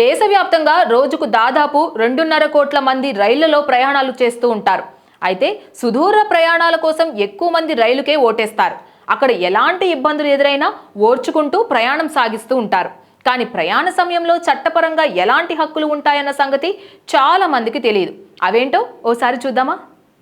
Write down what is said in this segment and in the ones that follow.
దేశవ్యాప్తంగా రోజుకు దాదాపు రెండున్నర కోట్ల మంది రైళ్ళలో ప్రయాణాలు చేస్తూ ఉంటారు. అయితే సుదూర ప్రయాణాల కోసం ఎక్కువ మంది రైలుకే ఓటేస్తారు. అక్కడ ఎలాంటి ఇబ్బందులు ఎదురైనా ఓర్చుకుంటూ ప్రయాణం సాగిస్తూ ఉంటారు. కానీ ప్రయాణ సమయంలో చట్టపరంగా ఎలాంటి హక్కులు ఉంటాయన్న సంగతి చాలా మందికి తెలియదు. అవేంటో ఓసారి చూద్దామా?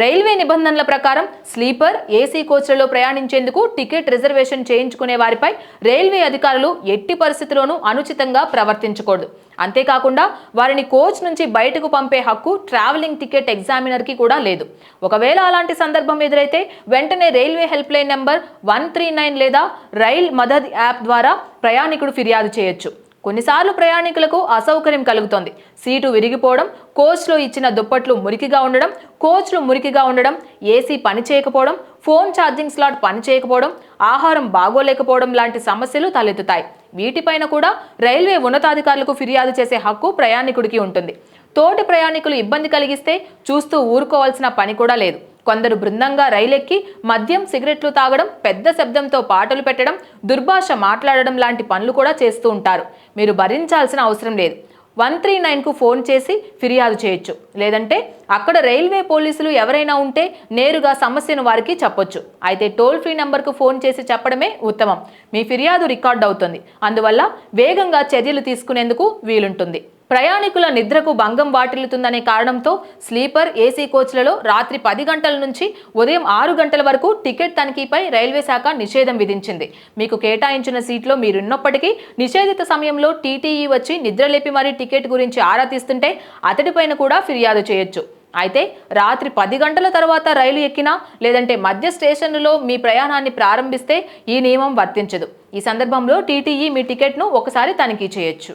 రైల్వే నిబంధనల ప్రకారం స్లీపర్ ఏసీ కోచ్లలో ప్రయాణించేందుకు టికెట్ రిజర్వేషన్ చేయించుకునే వారిపై రైల్వే అధికారులు ఎట్టి పరిస్థితిలోనూ అనుచితంగా ప్రవర్తించకూడదు. అంతేకాకుండా వారిని కోచ్ నుంచి బయటకు పంపే హక్కు ట్రావెలింగ్ టికెట్ ఎగ్జామినర్కి కూడా లేదు. ఒకవేళ అలాంటి సందర్భం ఎదురైతే వెంటనే railway help line number one three nine లేదా రైల్ మదద్ యాప్ ద్వారా ప్రయాణికుడు ఫిర్యాదు చేయొచ్చు. కొన్నిసార్లు ప్రయాణికులకు అసౌకర్యం కలుగుతోంది. సీటు విరిగిపోవడం కోచ్లో ఇచ్చిన దుప్పట్లు మురికిగా ఉండడం కోచ్లు మురికిగా ఉండడం ఏసీ పని చేయకపోవడం ఫోన్ ఛార్జింగ్ స్లాట్ పని చేయకపోవడం ఆహారం బాగోలేకపోవడం లాంటి సమస్యలు తలెత్తుతాయి. వీటిపైన కూడా రైల్వే ఉన్నతాధికారులకు ఫిర్యాదు చేసే హక్కు ప్రయాణికుడికి ఉంటుంది. తోటి ప్రయాణికులు ఇబ్బంది కలిగిస్తే చూస్తూ ఊరుకోవాల్సిన పని కూడా లేదు. కొందరు బృందంగా రైలెక్కి మద్యం సిగరెట్లు తాగడం పెద్ద శబ్దంతో పాటలు పెట్టడం దుర్భాష మాట్లాడడం లాంటి పనులు కూడా చేస్తూ ఉంటారు. మీరు భరించాల్సిన అవసరం లేదు. వన్ త్రీ నైన్కు ఫోన్ చేసి ఫిర్యాదు చేయొచ్చు. లేదంటే అక్కడ రైల్వే పోలీసులు ఎవరైనా ఉంటే నేరుగా సమస్యను వారికి చెప్పొచ్చు. అయితే టోల్ ఫ్రీ నెంబర్కు ఫోన్ చేసి చెప్పడమే ఉత్తమం. మీ ఫిర్యాదు రికార్డ్ అవుతుంది. అందువల్ల వేగంగా చర్యలు తీసుకునేందుకు వీలుంటుంది. ప్రయాణికుల నిద్రకు భంగం వాటిల్లుతుందనే కారణంతో స్లీపర్ ఏసీ కోచ్లలో రాత్రి పది గంటల నుంచి ఉదయం ఆరు గంటల వరకు టికెట్ తనిఖీపై రైల్వే శాఖ నిషేధం విధించింది. మీకు కేటాయించిన సీట్లో మీరున్నప్పటికీ నిషేధిత సమయంలో టీటీఈ వచ్చి నిద్రలేపి మరీ టికెట్ గురించి ఆరా తీస్తుంటే అతడిపైన కూడా ఫిర్యాదు చేయొచ్చు. అయితే రాత్రి పది గంటల తర్వాత రైలు ఎక్కినా లేదంటే మధ్య స్టేషన్లో మీ ప్రయాణాన్ని ప్రారంభిస్తే ఈ నియమం వర్తించదు. ఈ సందర్భంలో టీటీఈ మీ టికెట్ను ఒకసారి తనిఖీ చేయొచ్చు.